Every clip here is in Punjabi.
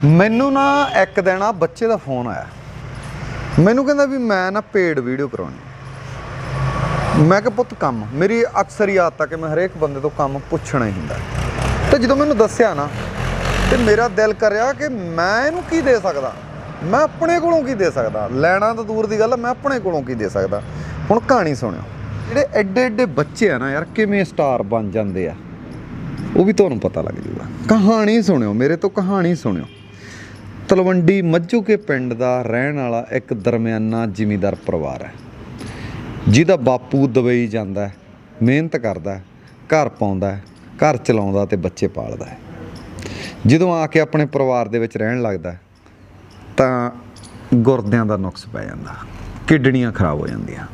ਮੈਨੂੰ ਨਾ ਇੱਕ ਦਿਨ ਆ ਬੱਚੇ ਦਾ ਫੋਨ ਆਇਆ। ਮੈਨੂੰ ਕਹਿੰਦਾ ਵੀ ਮੈਂ ਨਾ ਪੇਡ ਵੀਡੀਓ ਕਰਾਉਣੀ ਮੈਂ ਕਿਹਾ ਪੁੱਤ ਕੰਮ, ਮੇਰੀ ਅਕਸਰ ਹੀ ਆਦਤ ਆ ਕਿ ਮੈਂ ਹਰੇਕ ਬੰਦੇ ਤੋਂ ਕੰਮ ਪੁੱਛਣਾ ਹੀ ਹੁੰਦਾ। ਤੇ ਜਦੋਂ ਮੈਨੂੰ ਦੱਸਿਆ ਨਾ, ਤੇ ਮੇਰਾ ਦਿਲ ਕਰਿਆ ਕਿ ਮੈਂ ਇਹਨੂੰ ਕੀ ਦੇ ਸਕਦਾ? ਮੈਂ ਆਪਣੇ ਕੋਲੋਂ ਕੀ ਦੇ ਸਕਦਾ? ਲੈਣਾ ਤਾਂ ਦੂਰ ਦੀ ਗੱਲ ਮੈਂ ਆਪਣੇ ਕੋਲੋਂ ਕੀ ਦੇ ਸਕਦਾ? ਹੁਣ ਕਹਾਣੀ ਸੁਣਿਓ। ਜਿਹੜੇ ਐਡੇ ਐਡੇ ਬੱਚੇ ਆ ਨਾ ਯਾਰ, ਕਿਵੇਂ ਸਟਾਰ ਬਣ ਜਾਂਦੇ ਆ, ਉਹ ਵੀ ਤੁਹਾਨੂੰ ਪਤਾ ਲੱਗ ਜਾਊਗਾ ਕਹਾਣੀ ਸੁਣਿਓ, ਮੇਰੇ ਤੋਂ ਕਹਾਣੀ ਸੁਣਿਓ। ਤਲਵੰਡੀ ਮੱਝੂ ਕੇ ਪਿੰਡ ਦਾ ਰਹਿਣ ਵਾਲਾ ਇੱਕ ਦਰਮਿਆਨਾ ਜ਼ਿਮੀਂਦਾਰ ਪਰਿਵਾਰ ਹੈ। ਜਿਹਦਾ ਬਾਪੂ ਦੁਬਈ ਜਾਂਦਾ ਹੈ ਮਿਹਨਤ ਕਰਦਾ ਹੈ ਘਰ ਪਾਉਂਦਾ ਹੈ ਘਰ ਚਲਾਉਂਦਾ ਤੇ ਬੱਚੇ ਪਾਲਦਾ ਹੈ। ਜਦੋਂ ਆ ਕੇ ਆਪਣੇ ਪਰਿਵਾਰ ਦੇ ਵਿੱਚ ਰਹਿਣ ਲੱਗਦਾ ਹੈ, ਤਾਂ ਗੁਰਦਿਆਂ ਦਾ ਨੁਕਸ ਪੈ ਜਾਂਦਾ ਕਿਡਨੀਆਂ ਖਰਾਬ ਹੋ ਜਾਂਦੀਆਂ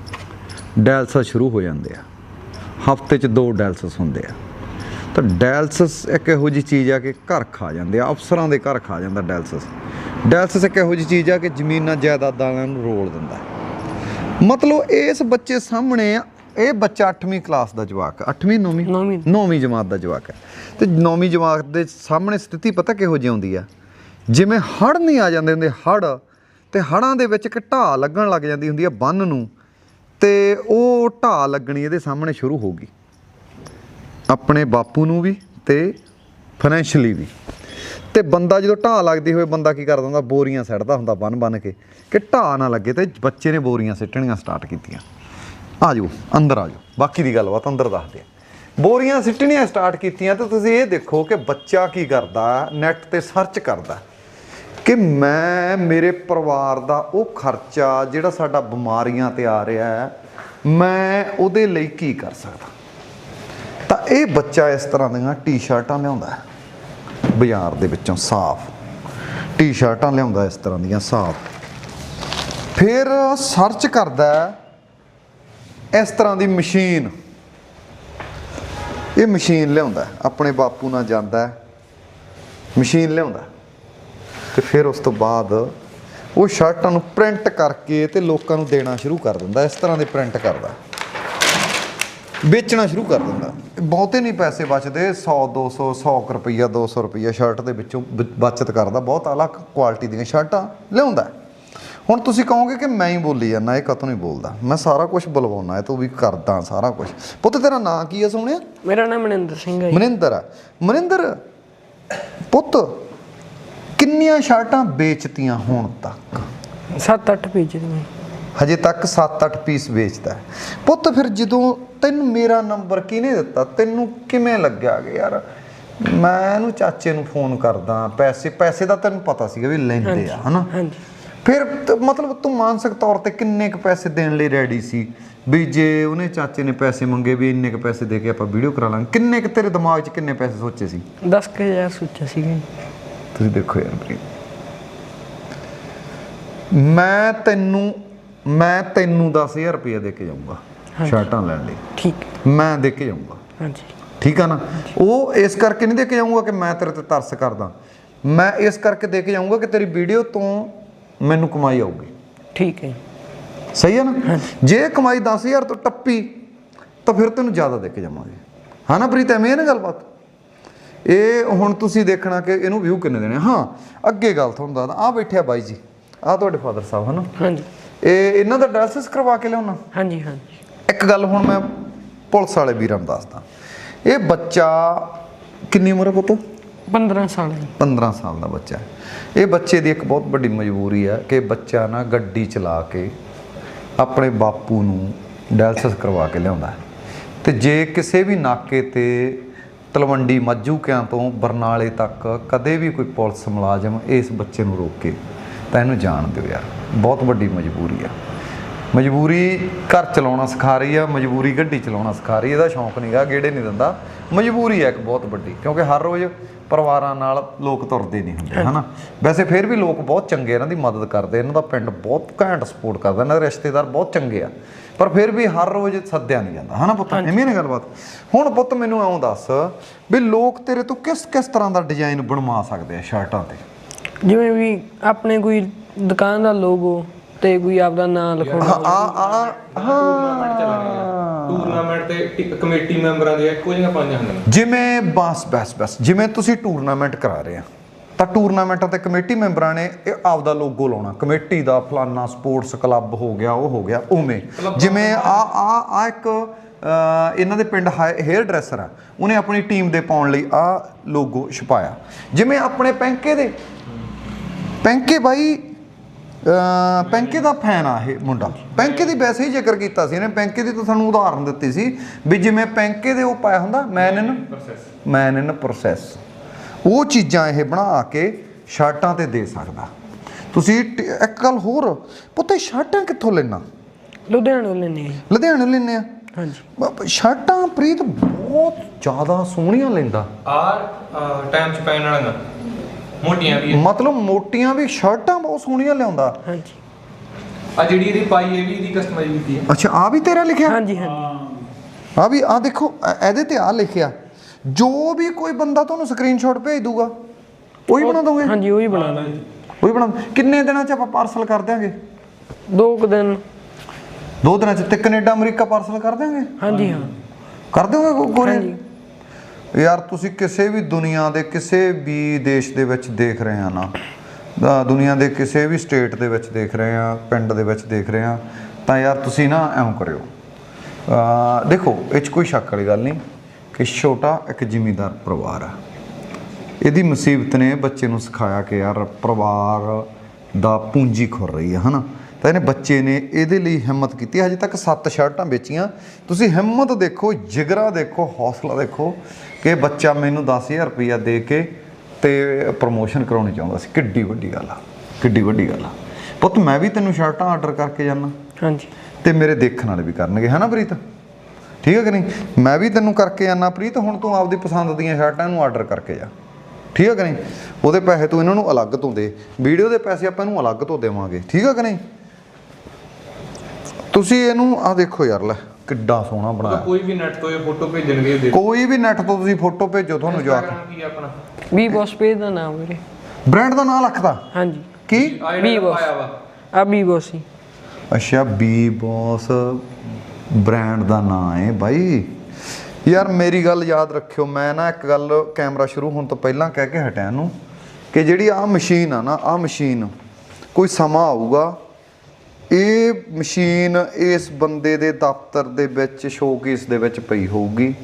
ਡਾਇਲਸਿਸ ਸ਼ੁਰੂ ਹੋ ਜਾਂਦੇ ਆ ਹਫ਼ਤੇ 'ਚ ਦੋ ਡਾਇਲਸਿਸ ਹੁੰਦੇ ਆ। ਤਾਂ ਡਾਇਲਸਿਸ ਇੱਕ ਇਹੋ ਜਿਹੀ ਚੀਜ਼ ਆ ਕਿ ਘਰ ਖਾ ਜਾਂਦੇ ਆ ਅਫਸਰਾਂ ਦੇ ਘਰ ਖਾ ਜਾਂਦਾ ਡਾਇਲਸਿਸ। ਡਾਇਲਸਿਸ ਇੱਕ ਇਹੋ ਜਿਹੀ ਚੀਜ਼ ਆ ਕਿ ਜ਼ਮੀਨਾਂ ਜਾਇਦਾਦਾਂ ਨੂੰ ਰੋਲ ਦਿੰਦਾ ਮਤਲਬ ਇਸ ਬੱਚੇ ਸਾਹਮਣੇ ਇਹ ਬੱਚਾ 8ਵੀਂ ਕਲਾਸ ਦਾ ਜਵਾਕ 8ਵੀਂ 9ਵੀਂ ਨੌਵੀਂ। 9ਵੀਂ ਜਮਾਤ ਦਾ ਜਵਾਕ ਹੈ ਤੇ 9ਵੀਂ ਜਮਾਤ ਦੇ ਸਾਹਮਣੇ ਸਥਿਤੀ ਪਤਾ ਕਿਹੋ ਜਿਹੀ ਹੁੰਦੀ ਆ? ਜਿਵੇਂ ਹੜ ਨਹੀਂ ਆ ਜਾਂਦੇ ਹੁੰਦੇ ਹੜ ਤੇ ਹੜਾਂ ਦੇ ਵਿੱਚ ਇੱਕ ਢਾਹ ਲੱਗਣ ਲੱਗ ਜਾਂਦੀ ਹੁੰਦੀ ਆ ਬੰਨ ਨੂੰ ਤੇ ਉਹ ਢਾਹ ਲੱਗਣੀ ਇਹਦੇ ਸਾਹਮਣੇ ਸ਼ੁਰੂ ਹੋ ਗਈ। ਆਪਣੇ ਬਾਪੂ ਨੂੰ ਵੀ ਤੇ ਫਾਈਨੈਂਸ਼ੀਅਲੀ ਵੀ। ਤੇ ਬੰਦਾ ਜਦੋਂ ਢਾਹ ਲੱਗਦੀ ਹੋਵੇ, ਬੰਦਾ ਕੀ ਕਰਦਾ ਹੁੰਦਾ? ਬੋਰੀਆਂ ਸੱਟਦਾ ਹੁੰਦਾ ਬੰਨ ਬੰਨ ਕੇ। ਕਿ ਢਾਹ ਨਾ ਲੱਗੇ ਤੇ ਬੱਚੇ ਨੇ ਬੋਰੀਆਂ ਸਿੱਟਣੀਆਂ ਸਟਾਰਟ ਕੀਤੀਆਂ। ਆ ਜਾਓ, ਅੰਦਰ ਆ ਜਾਓ। ਬਾਕੀ ਦੀ ਗੱਲਬਾਤ ਅੰਦਰ ਦੱਸਦੇ ਆ। ਬੋਰੀਆਂ ਸਿੱਟਣੀਆਂ ਸਟਾਰਟ ਕੀਤੀਆਂ ਤੇ ਤੁਸੀਂ ਇਹ ਦੇਖੋ ਕਿ ਬੱਚਾ ਕੀ ਕਰਦਾ ਨੈਟ ਤੇ ਸਰਚ ਕਰਦਾ। ਕਿ ਮੈਂ, ਮੇਰੇ ਪਰਿਵਾਰ ਦਾ ਉਹ ਖਰਚਾ ਜਿਹੜਾ ਸਾਡਾ ਬਿਮਾਰੀਆਂ ਤੇ ਆ ਰਿਹਾ ਹੈ, ਮੈਂ ਉਹਦੇ ਲਈ ਕੀ ਕਰ ਸਕਦਾ? ਤਾਂ ਇਹ ਬੱਚਾ ਇਸ ਤਰ੍ਹਾਂ ਦੀਆਂ ਟੀ-ਸ਼ਰਟਾਂ ਲਿਆਉਂਦਾ ਹੈ। ਬਾਜ਼ਾਰ ਦੇ ਵਿੱਚੋਂ ਸਾਫ਼। ਟੀ-ਸ਼ਰਟਾਂ ਲਿਆਉਂਦਾ ਇਸ ਤਰ੍ਹਾਂ ਦੀਆਂ ਸਾਫ਼। ਫਿਰ ਸਰਚ ਕਰਦਾ ਇਸ ਤਰ੍ਹਾਂ ਦੀ ਮਸ਼ੀਨ। ਇਹ ਮਸ਼ੀਨ ਲਿਆਉਂਦਾ ਆਪਣੇ ਬਾਪੂ ਨਾਲ ਜਾਂਦਾ ਮਸ਼ੀਨ ਲਿਆਉਂਦਾ ਹੈ। ਤੇ ਫਿਰ ਉਸ ਤੋਂ ਬਾਅਦ ਉਹ ਸ਼ਰਟਾਂ ਨੂੰ ਪ੍ਰਿੰਟ ਕਰਕੇ ਤੇ ਲੋਕਾਂ ਨੂੰ ਦੇਣਾ ਸ਼ੁਰੂ ਕਰ ਦਿੰਦਾ ਇਸ ਤਰ੍ਹਾਂ ਦੇ ਪ੍ਰਿੰਟ ਕਰਦਾ ਵੇਚਣਾ ਸ਼ੁਰੂ ਕਰ ਦਿੰਦਾ। ਬਹੁਤੇ ਨਹੀਂ ਪੈਸੇ ਬਚਦੇ 100 200 100 ਕੁ ਰੁਪਈਆ 200 ਰੁਪਈਆ ਸ਼ਰਟ ਦੇ ਵਿੱਚੋਂ ਬਚਤ ਕਰਦਾ ਬਹੁਤ ਅਲੱਗ ਕੁਆਲਿਟੀ ਦੀਆਂ ਸ਼ਰਟਾਂ ਲਿਆਉਂਦਾ ਹੁਣ ਤੁਸੀਂ ਕਹੋਗੇ ਕਿ ਮੈਂ ਹੀ ਬੋਲੀ ਜਾਂਦਾ ਇਹ ਕਤੋਂ ਨਹੀਂ ਬੋਲਦਾ? ਮੈਂ ਸਾਰਾ ਕੁਝ ਬੁਲਵਾਉਣਾ ਹੈ ਤੂੰ ਵੀ ਕਰਦਾ ਸਾਰਾ ਕੁਝ ਪੁੱਤ ਤੇਰਾ ਨਾਂ ਕੀ ਹੈ ਸੋਹਣਿਆ? ਮੇਰਾ ਨਾਮ ਮਨਿੰਦਰ ਸਿੰਘ ਹੈ। ਮਨਿੰਦਰ ਆ। ਮਨਿੰਦਰ ਪੁੱਤ ਕਿੰਨੀਆਂ ਸ਼ਰਟਾਂ ਵੇਚਤੀਆਂ ਹੁਣ ਤੱਕ? ਸੱਤ ਅੱਠ ਪੇਜ ਦੀ ਹਜੇ ਤੱਕ 7-8 ਪੀਸ ਵੇਚਦਾ। ਪੁੱਤ ਫਿਰ ਜਦੋਂ ਤੈਨੂੰ ਮੇਰਾ ਨੰਬਰ ਕਿਹਨੇ ਦਿੱਤਾ? ਤੈਨੂੰ ਕਿਵੇਂ ਲੱਗਿਆ ਕਿ ਯਾਰ? ਮੈਂ ਇਹਨੂੰ ਚਾਚੇ ਨੂੰ ਫੋਨ ਕਰਦਾ ਪੈਸੇ ਪੈਸੇ ਦਾ ਤੈਨੂੰ ਪਤਾ ਸੀਗਾ ਵੀ ਲੈਂਦੇ ਆ ਹਨਾ? ਫਿਰ ਮਤਲਬ ਤੂੰ ਮਾਨਸਿਕ ਤੌਰ ਤੇ ਕਿੰਨੇ ਕੁ ਪੈਸੇ ਦੇਣ ਲਈ ਰੈਡੀ ਸੀ? ਵੀ ਜੇ ਉਹਨੇ ਚਾਚੇ ਨੇ ਪੈਸੇ ਮੰਗੇ ਵੀ ਇੰਨੇ ਕੁ ਪੈਸੇ ਦੇ ਕੇ ਆਪਾਂ ਵੀਡੀਓ ਕਰਾ ਲਾਂਗੇ। ਕਿੰਨੇ ਕੁ ਤੇਰੇ ਦਿਮਾਗ 'ਚ ਕਿੰਨੇ ਪੈਸੇ ਸੋਚੇ ਸੀ? 10000 ਸੋਚਿਆ ਸੀਗਾ ਜੀ। ਤੁਸੀਂ ਦੇਖੋ ਯਾਰ ਮੈਂ ਤੈਨੂੰ ਮੈਂ ਤੈਨੂੰ 10000 ਰੁਪਏ ਦੇ ਕੇ ਜਾਊਂਗਾ ਸ਼ਰਟਾਂ ਲੈਣ ਲਈ। ਠੀਕ। ਮੈਂ ਦੇ ਕੇ ਜਾਊਂਗਾ। ਹਾਂਜੀ। ਠੀਕ ਆ ਨਾ? ਉਹ ਇਸ ਕਰਕੇ ਨਹੀਂ ਦੇ ਕੇ ਜਾਊਂਗਾ ਕਿ ਮੈਂ ਤੇਰੇ ਤੇ ਤਰਸ ਕਰਦਾ। ਮੈਂ ਇਸ ਕਰਕੇ ਦੇ ਕੇ ਜਾਊਂਗਾ ਕਿ ਤੇਰੀ ਵੀਡੀਓ ਤੋਂ ਮੈਨੂੰ ਕਮਾਈ ਆਊਗੀ। ਠੀਕ ਹੈ। ਸਹੀ ਹੈ ਨਾ? ਜੇ ਕਮਾਈ 10000 ਤੋਂ ਟੱਪੀ ਤਾਂ ਫਿਰ ਤੈਨੂੰ ਜ਼ਿਆਦਾ ਦੇ ਕੇ ਜਾਵਾਂਗੇ। ਹਾਂ ਨਾ ਪ੍ਰੀਤ? ਐਵੇਂ ਹੈ ਨਾ ਗੱਲਬਾਤ? ਇਹ ਹੁਣ ਤੁਸੀਂ ਦੇਖਣਾ ਕਿ ਇਹਨੂੰ ਵਿਊ ਕਿੰਨੇ ਦੇਣੇ। ਹਾਂ ਅੱਗੇ ਗੱਲ ਤੁਹਾਨੂੰ ਦੱਸਦਾ। ਆ ਬੈਠਿਆ ਬਾਈ ਜੀ। ਆ ਤੁਹਾਡੇ ਫਾਦਰ ਸਾਹਿਬ ਹਨ? ਹਾਂਜੀ। ਇਹ ਇਹਨਾਂ ਦਾ ਡਾਇਲਸਿਸ ਕਰਵਾ ਕੇ ਲਿਆਉਣਾ? ਹਾਂਜੀ ਹਾਂਜੀ। ਇੱਕ ਗੱਲ ਹੁਣ ਮੈਂ ਪੁਲਿਸ ਵਾਲੇ ਵੀਰਾਂ ਨੂੰ ਦੱਸਦਾ। ਇਹ ਬੱਚਾ ਕਿੰਨੀ ਉਮਰ ਹੈ ਪੁੱਤ? 15 ਸਾਲ ਜੀ 15 ਸਾਲ ਦਾ ਬੱਚਾ ਇਹ ਬੱਚੇ ਦੀ ਇੱਕ ਬਹੁਤ ਵੱਡੀ ਮਜਬੂਰੀ ਹੈ ਕਿ ਬੱਚਾ ਨਾ ਗੱਡੀ ਚਲਾ ਕੇ ਆਪਣੇ ਬਾਪੂ ਨੂੰ ਡਾਇਲਸਿਸ ਕਰਵਾ ਕੇ ਲਿਆਉਂਦਾ ਤੇ ਜੇ ਕਿਸੇ ਵੀ ਨਾਕੇ ਤੇ ਤਲਵੰਡੀ ਮੱਜੂਕਿਆਂ ਤੋਂ ਬਰਨਾਲੇ ਤੱਕ ਕਦੇ ਵੀ ਕੋਈ ਪੁਲਿਸ ਮੁਲਾਜ਼ਮ ਇਸ ਬੱਚੇ ਨੂੰ ਰੋਕੇ। ਤਾਂ ਇਹਨੂੰ ਜਾਣ ਦਿਓ ਯਾਰ। ਬਹੁਤ ਵੱਡੀ ਮਜਬੂਰੀ ਆ। ਮਜਬੂਰੀ ਘਰ ਚਲਾਉਣਾ ਸਿਖਾ ਰਹੀ ਆ ਮਜਬੂਰੀ ਗੱਡੀ ਚਲਾਉਣਾ ਸਿਖਾ ਰਹੀ ਆ। ਇਹਦਾ ਸ਼ੌਂਕ ਨਹੀਂਗਾ ਗੇੜੇ ਨਹੀਂ ਦਿੰਦਾ। ਮਜਬੂਰੀ ਹੈ ਇੱਕ ਬਹੁਤ ਵੱਡੀ ਕਿਉਂਕਿ ਹਰ ਰੋਜ਼ ਪਰਿਵਾਰਾਂ ਨਾਲ ਲੋਕ ਤੁਰਦੇ ਨਹੀਂ ਹੁੰਦੇ ਹਨਾ? ਵੈਸੇ ਫਿਰ ਵੀ ਲੋਕ ਬਹੁਤ ਚੰਗੇ ਇਹਨਾਂ ਦੀ ਮਦਦ ਕਰਦੇ ਇਹਨਾਂ ਦਾ ਪਿੰਡ ਬਹੁਤ ਘੈਂਟ ਸਪੋਰਟ ਕਰਦਾ ਇਹਨਾਂ ਦੇ ਰਿਸ਼ਤੇਦਾਰ ਬਹੁਤ ਚੰਗੇ ਆ। ਪਰ ਫਿਰ ਵੀ ਹਰ ਰੋਜ਼ ਸੱਦਿਆ ਨਹੀਂ ਜਾਂਦਾ ਹਨਾ ਪੁੱਤ? ਐਵੇਂ ਨਹੀਂ ਗੱਲਬਾਤ ਹੁਣ ਪੁੱਤ ਮੈਨੂੰ ਆਉਂ ਦੱਸ ਵੀ ਲੋਕ ਤੇਰੇ ਤੋਂ ਕਿਸ ਕਿਸ ਤਰ੍ਹਾਂ ਦਾ ਡਿਜ਼ਾਈਨ ਬਣਵਾ ਸਕਦੇ ਆ ਸ਼ਰਟਾਂ ਤੇ? ਜਿਵੇਂ ਵੀ ਆਪਣੇ ਕੋਈ ਦੁਕਾਨ ਦਾ ਲੋਗੋ ਤੇ ਕੋਈ ਆਪਦਾ ਨਾਮ ਲਿਖਾਉਣਾ ਆ ਆ। ਹਾਂ। ਟੂਰਨਾਮੈਂਟ ਤੇ ਟੀ- ਕਮੇਟੀ ਮੈਂਬਰਾਂ ਦੀਆਂ ਇੱਕੋ ਜਿਹੀਆਂ ਪਾਈਆਂ ਹੁੰਦੀਆਂ। ਜਿਵੇਂ ਬਸ ਬਸ ਬਸ। ਜਿਵੇਂ ਤੁਸੀਂ ਟੂਰਨਾਮੈਂਟ ਕਰਾ ਰਹੇ ਆ ਤਾਂ ਟੂਰਨਾਮੈਂਟਾਂ ਤੇ ਕਮੇਟੀ ਮੈਂਬਰਾਂ ਨੇ ਇਹ ਆਪਦਾ ਲੋਗੋ ਲਾਉਣਾ। ਕਮੇਟੀ ਦਾ ਫਲਾਨਾ ਸਪੋਰਟਸ ਕਲੱਬ ਹੋ ਗਿਆ ਉਹ ਹੋ ਗਿਆ ਉਵੇਂ। ਜਿਵੇਂ ਆ ਆ ਆ ਇੱਕ ਅਹ, ਇਹਨਾਂ ਦੇ ਪਿੰਡ ਹੇਅਰ ਡਰੈਸਰ ਆ। ਉਹਨੇ ਆਪਣੀ ਟੀਮ ਦੇ ਪਾਉਣ ਲਈ ਆ ਲੋਗੋ ਛਪਾਇਆ। ਜਿਵੇਂ ਆਪਣੇ ਪੈਂਕੇ ਦੇ ਪੈਂਕੇ ਬਾਈ ਪੈਂਕੇ ਦਾ ਫੈਨ ਆ ਇਹ ਮੁੰਡਾ। ਪੈਂਕੇ ਦੀ ਵੈਸੇ ਹੀ ਜ਼ਿਕਰ ਕੀਤਾ ਸੀ ਇਹਨੇ ਪੈਂਕੇ ਦੀ ਤਾਂ ਸਾਨੂੰ ਉਦਾਹਰਨ ਦਿੱਤੀ ਸੀ ਵੀ ਜਿਵੇਂ ਪੈਂਕੇ ਦੇ ਉਹ ਪਾਇਆ ਹੁੰਦਾ ਮੈਨ ਇਨ ਮੈਨ ਇਨ ਪ੍ਰੋਸੈਸ ਉਹ ਚੀਜ਼ਾਂ ਇਹ ਬਣਾ ਕੇ ਸ਼ਰਟਾਂ ਤੇ ਦੇ ਸਕਦਾ। ਤੁਸੀਂ ਇੱਕ ਗੱਲ ਹੋਰ ਪੁੱਤੇ ਸ਼ਰਟਾਂ ਕਿੱਥੋਂ ਲੈਣਾ? ਲੁਧਿਆਣੇ ਲੈਣੇ ਲੁਧਿਆਣੇ ਲੈਣੇ ਆ? ਹਾਂਜੀ। ਸ਼ਰਟਾਂ ਪ੍ਰੀਤ ਬਹੁਤ ਜ਼ਿਆਦਾ ਸੋਹਣੀਆਂ ਲੈਂਦਾ। ਆਰ ਟਾਈਮ ਚ ਪੈਣ ਵਾਲਾ ਨਾ ਮੋਟੀਆਂ ਵੀ ਮਤਲਬ ਮੋਟੀਆਂ ਵੀ ਸ਼ਰਟਾਂ ਬਹੁਤ ਸੋਹਣੀਆਂ ਲਿਆਉਂਦਾ। ਹਾਂਜੀ। ਆ ਜਿਹੜੀ ਇਹਦੀ ਪਾਈ ਇਹ ਵੀ ਇਹਦੀ ਕਸਟਮਾਈਜ਼ ਕੀਤੀ ਹੈ। ਅੱਛਾ ਆ ਵੀ ਤੇਰਾ ਲਿਖਿਆ? ਹਾਂਜੀ ਹਾਂਜੀ। ਆ ਵੀ ਆ ਦੇਖੋ ਇਹਦੇ ਤੇ ਆ ਲਿਖਿਆ। ਜੋ ਵੀ ਕੋਈ ਬੰਦਾ ਤੁਹਾਨੂੰ ਸਕਰੀਨਸ਼ਾਟ ਭੇਜ ਦੂਗਾ ਉਹੀ ਬਣਾ ਦੋਗੇ? ਹਾਂਜੀ ਉਹੀ ਬਣਾ ਦਾਂਗੇ। ਉਹੀ ਬਣਾ ਕਿੰਨੇ ਦਿਨਾਂ ਚ ਆਪਾਂ ਪਾਰਸਲ ਕਰ ਦਿਆਂਗੇ? ਦੋ ਕੁ ਦਿਨ। ਦੋ ਦਿਨਾਂ ਚ? ਤੇ ਕੈਨੇਡਾ ਅਮਰੀਕਾ ਪਾਰਸਲ ਕਰ ਦਿਆਂਗੇ? ਹਾਂਜੀ ਹਾਂ। ਕਰ ਦਿਓਗੇ ਕੋਰੀਅਰ? ਹਾਂਜੀ। ਯਾਰ ਤੁਸੀਂ ਕਿਸੇ ਵੀ ਦੁਨੀਆ ਦੇ ਕਿਸੇ ਵੀ ਦੇਸ਼ ਦੇ ਵਿੱਚ ਦੇਖ ਰਹੇ ਆ ਨਾ ਦੁਨੀਆ ਦੇ ਕਿਸੇ ਵੀ ਸਟੇਟ ਦੇ ਵਿੱਚ ਦੇਖ ਰਹੇ ਆ ਪਿੰਡ ਦੇ ਵਿੱਚ ਦੇਖ ਰਹੇ ਆ ਤਾਂ ਯਾਰ ਤੁਸੀਂ ਨਾ ਐਂ ਕਰਿਓ। ਅ, ਦੇਖੋ ਇਹ 'ਚ ਕੋਈ ਸ਼ੱਕ ਵਾਲੀ ਗੱਲ ਨਹੀਂ ਕਿ ਛੋਟਾ ਇੱਕ ਜ਼ਿਮੀਂਦਾਰ ਪਰਿਵਾਰ ਆ। ਇਹਦੀ ਮੁਸੀਬਤ ਨੇ ਬੱਚੇ ਨੂੰ ਸਿਖਾਇਆ ਕਿ ਯਾਰ ਪਰਿਵਾਰ ਦਾ ਪੂੰਜੀ ਖੁਰ ਰਹੀ ਹੈ ਹਨਾ? ਤਾਂ ਇਹਨੇ ਬੱਚੇ ਨੇ ਇਹਦੇ ਲਈ ਹਿੰਮਤ ਕੀਤੀ ਹਜੇ ਤੱਕ 7 ਸ਼ਰਟਾਂ ਵੇਚੀਆਂ। ਤੁਸੀਂ ਹਿੰਮਤ ਦੇਖੋ ਜਿਗਰਾ ਦੇਖੋ ਹੌਸਲਾ ਦੇਖੋ ਕਿ ਬੱਚਾ ਮੈਨੂੰ 10000 ਰੁਪਇਆ ਦੇ ਕੇ ਤੇ ਪ੍ਰਮੋਸ਼ਨ ਕਰਾਉਣੀ ਚਾਹੁੰਦਾ ਸੀ। ਕਿੱਡੀ ਵੱਡੀ ਗੱਲ ਆ ਕਿੱਡੀ ਵੱਡੀ ਗੱਲ ਆ। ਪੁੱਤ ਮੈਂ ਵੀ ਤੈਨੂੰ ਸ਼ਰਟਾਂ ਆਰਡਰ ਕਰਕੇ ਜਾਣਾ ਹਾਂਜੀ। ਤੇ ਮੇਰੇ ਦੇਖਣ ਵਾਲੇ ਵੀ ਕਰਨਗੇ ਹਨਾ ਪ੍ਰੀਤ? ਠੀਕ ਹੈ ਕਿ ਨਹੀਂ? ਮੈਂ ਵੀ ਤੈਨੂੰ ਕਰਕੇ ਆਨਾ ਪ੍ਰੀਤ ਹੁਣ ਤੂੰ ਆਪਦੀ ਪਸੰਦ ਦੀਆਂ ਸ਼ਰਟਾਂ ਨੂੰ ਆਰਡਰ ਕਰਕੇ ਜਾ। ਠੀਕ ਹੈ ਕਿ ਨਹੀਂ? ਉਹਦੇ ਪੈਸੇ ਤੂੰ ਇਹਨਾਂ ਨੂੰ ਅਲੱਗ ਤੋਂ ਦੇ। ਵੀਡੀਓ ਦੇ ਪੈਸੇ ਆਪਾਂ ਇਹਨੂੰ ਅਲੱਗ ਤੋਂ ਦੇਵਾਂਗੇ। ਠੀਕ ਹੈ ਕਿ ਨਹੀਂ? ਤੁਸੀਂ ਇਹਨੂੰ ਆ ਦੇਖੋ ਯਾਰ ਲੈ। ਕਿੱਡਾ ਸੋਹਣਾ ਬਣਾਇਆ। ਕੋਈ ਵੀ ਨੈਟ ਤੋਂ ਇਹ ਫੋਟੋ ਭੇਜਣਗੇ ਦੇ ਕੋਈ ਵੀ ਨੈਟ ਤੋਂ ਤੁਸੀਂ ਫੋਟੋ ਭੇਜੋ ਤੁਹਾਨੂੰ ਜਵਾਬ ਕੀ। ਆ ਆਪਣਾ? ਵੀ ਬੌਸ ਪੇਜ ਦਾ ਨਾਮ ਵੀਰੇ। ਬ੍ਰਾਂਡ ਦਾ ਨਾਂ ਲਿਖਦਾ ਹਾਂਜੀ। ਕੀ? ਜਿਹੜਾ ਬਸ। ਆ ਵੀ। ਬੌਸ ਹੀ। ਅੱਛਾ ਬੀ ਬੌਸ ਬ੍ਰਾਂਡ ਦਾ ਨਾਂ ਹੈ ਬਾਈ। ਯਾਰ ਮੇਰੀ ਗੱਲ ਯਾਦ ਰੱਖਿਓ ਮੈਂ ਨਾ ਇੱਕ ਗੱਲ ਕੈਮਰਾ ਸ਼ੁਰੂ ਹੋਣ ਤੋਂ ਪਹਿਲਾਂ ਕਹਿ ਕੇ ਹਟਿਆ ਨੂੰ ਕਿ ਜਿਹੜੀ ਆ ਮਸ਼ੀਨ ਆ ਨਾ ਆ ਮਸ਼ੀਨ ਕੋਈ ਸਮਾਂ ਆਊਗਾ ਇਹ ਮਸ਼ੀਨ ਇਸ ਬੰਦੇ ਦੇ ਦਫ਼ਤਰ ਦੇ ਵਿੱਚ ਸ਼ੋਕੇਸ ਦੇ ਵਿੱਚ ਪਈ ਹੋਊਗੀ।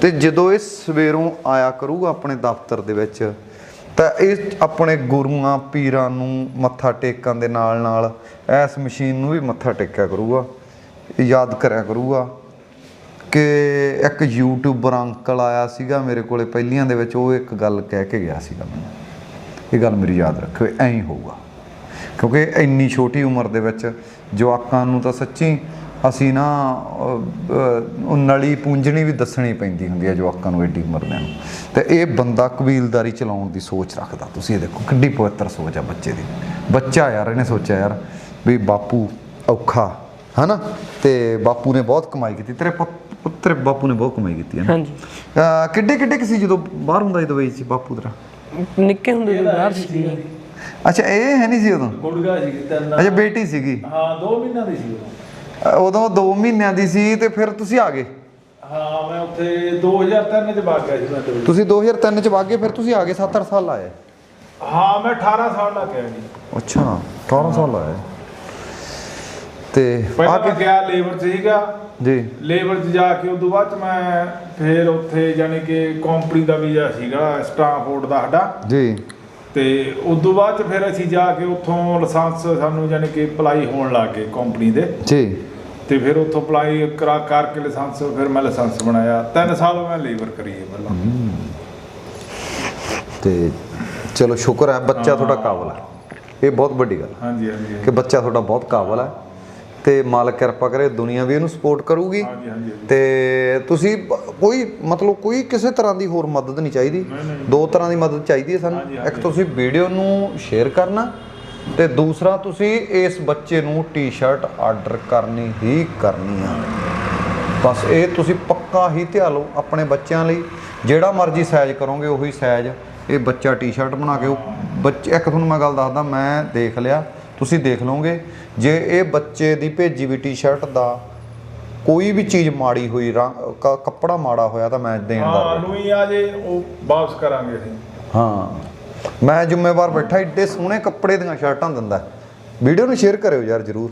ਤੇ ਜਦੋਂ ਇਹ ਸਵੇਰੋਂ ਆਇਆ ਕਰੂਗਾ ਆਪਣੇ ਦਫ਼ਤਰ ਦੇ ਵਿੱਚ, ਤਾਂ ਇਹ ਆਪਣੇ ਗੁਰੂਆਂ, ਪੀਰਾਂ ਨੂੰ ਮੱਥਾ ਟੇਕਣ ਦੇ ਨਾਲ ਨਾਲ ਇਸ ਮਸ਼ੀਨ ਨੂੰ ਵੀ ਮੱਥਾ ਟੇਕਿਆ ਕਰੂਗਾ। ਯਾਦ ਕਰਿਆ ਕਰੂਗਾ ਕਿ ਇੱਕ ਯੂਟਿਊਬਰ ਅੰਕਲ ਆਇਆ ਸੀਗਾ ਮੇਰੇ ਕੋਲੇ ਪਹਿਲੀਆਂ ਦੇ ਵਿੱਚ, ਉਹ ਇੱਕ ਗੱਲ ਕਹਿ ਕੇ ਗਿਆ ਸੀਗਾ ਮੈਨੂੰ। ਇਹ ਗੱਲ ਮੇਰੀ ਯਾਦ ਰੱਖਿਓ, ਐਂ ਹੀ ਹੋਊਗਾ। ਕਿਉਂਕਿ ਇੰਨੀ ਛੋਟੀ ਉਮਰ ਦੇ ਵਿੱਚ ਜਵਾਕਾਂ ਨੂੰ ਤਾਂ ਸੱਚੀ ਅਸੀਂ ਨਾ ਉਹ ਨਲੀ ਪੂੰਝਣੀ ਵੀ ਦੱਸਣੀ ਪੈਂਦੀ ਹੁੰਦੀ ਹੈ ਜਵਾਕਾਂ ਨੂੰ ਐਡੀ ਉਮਰ ਦੇ ਨੂੰ। ਤੇ ਇਹ ਬੰਦਾ ਕਬੀਲਦਾਰੀ ਚਲਾਉਣ ਦੀ ਸੋਚ ਰੱਖਦਾ। ਤੁਸੀਂ ਇਹ ਦੇਖੋ ਕਿੱਡੀ ਪਵਿੱਤਰ ਸੋਚ ਆ ਬੱਚੇ ਦੀ। ਬੱਚਾ ਯਾਰ ਇਹਨੇ ਸੋਚਿਆ ਯਾਰ ਵੀ ਬਾਪੂ ਔਖਾ ਹਨਾ? ਤੇ ਬਾਪੂ ਨੇ ਬਹੁਤ ਕਮਾਈ ਕੀਤੀ। ਤੇਰੇ ਪੁੱਤ ਪੁੱਤਰ ਬਾਪੂ ਨੇ ਬਹੁਤ ਕਮਾਈ ਕੀਤੀ ਹੈ ਹਾਂਜੀ। ਕਿੱਡੇ ਕਿੱਡੇ ਕਿ ਸੀ ਜਦੋਂ ਬਾਹਰ ਹੁੰਦਾ ਸੀ ਦੁਬਈ 'ਚ ਬਾਪੂ ਤੇਰਾ? ਨਿੱਕੇ ਹੁੰਦੇ ਤੋਂ ਬਾਹਰ ਸੀ। ਅੱਛਾ ਇਹ ਹੈ ਨਹੀਂ ਸੀ ਉਦੋਂ? ਗੁੜਗਾ ਸੀ ਤਿੰਨ ਅੱਛਾ ਬੇਟੀ ਸੀਗੀ? ਹਾਂ 2 ਮਹੀਨਿਆਂ ਦੀ ਸੀ ਉਦੋਂ। 2 ਮਹੀਨਿਆਂ ਦੀ ਸੀ ਤੇ ਫਿਰ ਤੁਸੀਂ ਆ ਗਏ? ਹਾਂ ਮੈਂ ਉੱਥੇ 2003 ਚ ਵਗ ਗਿਆ ਸੀ ਮੈਂ ਤੇ। ਤੁਸੀਂ 2003 ਚ ਵਾਗੇ ਫਿਰ ਤੁਸੀਂ ਆ ਗਏ 7-8 ਸਾਲ ਲਾਏ। ਹਾਂ ਮੈਂ 18 ਸਾਲ ਦਾ ਗਿਆ ਜੀ ਅੱਛਾ 18 ਸਾਲ ਲਾਏ। ਤੇ ਆ ਕੇ ਗਿਆ ਲੇਬਰ ਚ ਸੀਗਾ। ਜੀ। ਲੇਬਰ ਚ ਜਾ ਕੇ ਉਦੋਂ ਬਾਅਦ 'ਚ ਮੈਂ ਫਿਰ ਉੱਥੇ ਯਾਨੀ ਕਿ ਕੰਪਨੀ ਦਾ ਵੀਜ਼ਾ ਸੀਗਾ ਸਟਾਫੋਰਡ ਦਾ ਸਾਡਾ। ਜੀ। ਤੇ ਉਦੋਂ ਬਾਅਦ 'ਚ ਫਿਰ ਅਸੀਂ ਜਾ ਕੇ ਉੱਥੋਂ ਲਾਇਸੈਂਸ ਸਾਨੂੰ ਯਾਨੀ ਕਿ ਅਪਲਾਈ ਹੋਣ ਲੱਗ ਗਏ ਕੰਪਨੀ ਦੇ। ਜੀ। ਤੇ ਫਿਰ ਉੱਥੋਂ ਅਪਲਾਈ ਕਰਾ ਕਰਕੇ ਲਾਇਸੈਂਸ ਫਿਰ ਮੈਂ ਲਾਇਸੈਂਸ ਬਣਾਇਆ। 3 ਸਾਲ ਮੈਂ ਲੇਬਰ ਕਰੀ ਹੈ ਪਹਿਲਾਂ। ਤੇ ਚਲੋ ਸ਼ੁਕਰ ਹੈ ਬੱਚਾ ਤੁਹਾਡਾ ਕਾਬਲ ਹੈ। ਇਹ ਬਹੁਤ ਵੱਡੀ ਗੱਲ ਹਾਂਜੀ ਹਾਂਜੀ। ਕਿ ਬੱਚਾ ਤੁਹਾਡਾ ਬਹੁਤ ਕਾਬਲ ਹੈ। ਤੇ ਮਾਲਕ ਕਿਰਪਾ ਕਰੇ ਦੁਨੀਆ ਵੀ ਇਹਨੂੰ ਸਪੋਰਟ ਕਰੂਗੀ। ਤੇ ਤੁਸੀਂ ਕੋਈ ਮਤਲਬ ਕੋਈ ਕਿਸੇ ਤਰ੍ਹਾਂ ਦੀ ਹੋਰ ਮਦਦ ਨਹੀਂ ਚਾਹੀਦੀ। ਦੋ ਤਰ੍ਹਾਂ ਦੀ ਮਦਦ ਚਾਹੀਦੀ ਹੈ ਸਾਨੂੰ। ਇੱਕ ਤੁਸੀਂ ਵੀਡੀਓ ਨੂੰ ਸ਼ੇਅਰ ਕਰਨਾ ਤੇ ਦੂਸਰਾ ਤੁਸੀਂ ਇਸ ਬੱਚੇ ਨੂੰ ਟੀ-ਸ਼ਰਟ ਆਰਡਰ ਕਰਨੀ ਹੀ ਕਰਨੀ ਆ। ਬਸ ਇਹ ਤੁਸੀਂ ਪੱਕਾ ਹੀ ਧਿਆ ਲਓ ਆਪਣੇ ਬੱਚਿਆਂ ਲਈ। ਜਿਹੜਾ ਮਰਜ਼ੀ ਸਾਈਜ਼ ਕਰੋਗੇ ਉਹੀ ਸਾਈਜ਼ ਇਹ ਬੱਚਾ ਟੀ-ਸ਼ਰਟ ਬਣਾ ਕੇ ਉਹ ਬੱਚੇ ਇੱਕ ਤੁਹਾਨੂੰ ਮੈਂ ਗੱਲ ਦੱਸਦਾ ਮੈਂ ਦੇਖ ਲਿਆ। ਤੁਸੀਂ ਦੇਖ ਲਓਗੇ ਜੇ ਇਹ ਬੱਚੇ ਦੀ ਭੇਜੀ ਵੀ ਟੀ-ਸ਼ਰਟ ਦਾ ਕੋਈ ਵੀ ਚੀਜ਼ ਮਾੜੀ ਹੋਈ ਕੱਪੜਾ ਮਾੜਾ ਹੋਇਆ ਤਾਂ ਮੈਂ ਦੇਣ ਦਾ ਹਾਂ ਨੂੰ ਹੀ ਆ ਜੇ ਉਹ ਵਾਪਸ ਕਰਾਂਗੇ ਅਸੀਂ। ਹਾਂ। ਮੈਂ ਜ਼ਿੰਮੇਵਾਰ ਬੈਠਾ ਏਡੇ ਸੋਹਣੇ ਕੱਪੜੇ ਦੀਆਂ ਸ਼ਰਟਾਂ ਦਿੰਦਾ। ਵੀਡੀਓ ਨੂੰ ਸ਼ੇਅਰ ਕਰਿਓ ਯਾਰ ਜਰੂਰ।